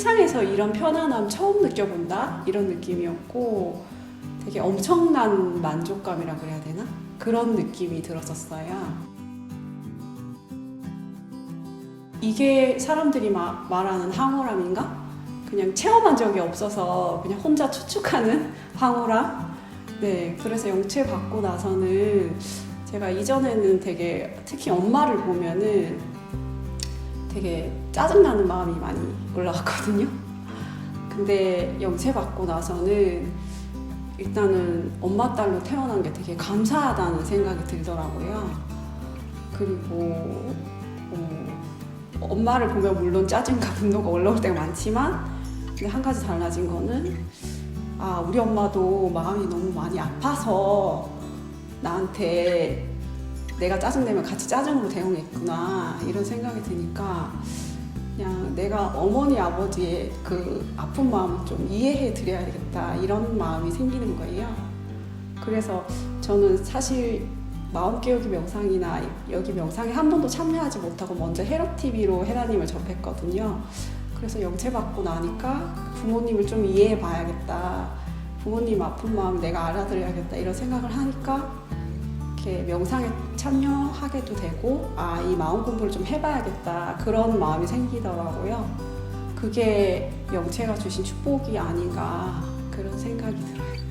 세상에서 이런 편안함 처음 느껴본다 이런 느낌이었고 되게 엄청난 만족감이라 그래야 되나 그런 느낌이 들었었어요. 이게 사람들이 마- 말하는 황홀함인가? 그냥 체험한 적이 없어서 그냥 혼자 추측하는 황홀함. 네, 그래서 영체 받고 나서는 제가 이전에는 되게 특히 엄마를 보면은 되게 짜증나는 마음이 많이 올라갔거든요. 근데 영체 받고 나서는 일단은 엄마 딸로 태어난 게 되게 감사하다는 생각이 들더라고요. 그리고 어, 엄마를 보면 물론 짜증과 분노가 올라올 때가 많지만 근데 한 가지 달라진 거는 아 우리 엄마도 마음이 너무 많이 아파서 나한테 내가 짜증내면 같이 짜증으로 대응했구나 이런 생각이 드니까 그냥 내가 어머니 아버지의 그 아픈 마음을 좀 이해해 드려야겠다 이런 마음이 생기는 거예요. 그래서 저는 사실 마음 깨우기 명상이나 여기 명상에 한 번도 참여하지 못하고 먼저 헤러 TV로 헤라님을 접했거든요. 그래서 영체 받고 나니까 부모님을 좀 이해해 봐야겠다. 부모님 아픈 마음 내가 알아들어야겠다 이런 생각을 하니까 이렇게 명상에 참여하게도 되고 아 이 마음 공부를 좀 해봐야겠다 그런 마음이 생기더라고요. 그게 영체가 주신 축복이 아닌가 그런 생각이 들어요.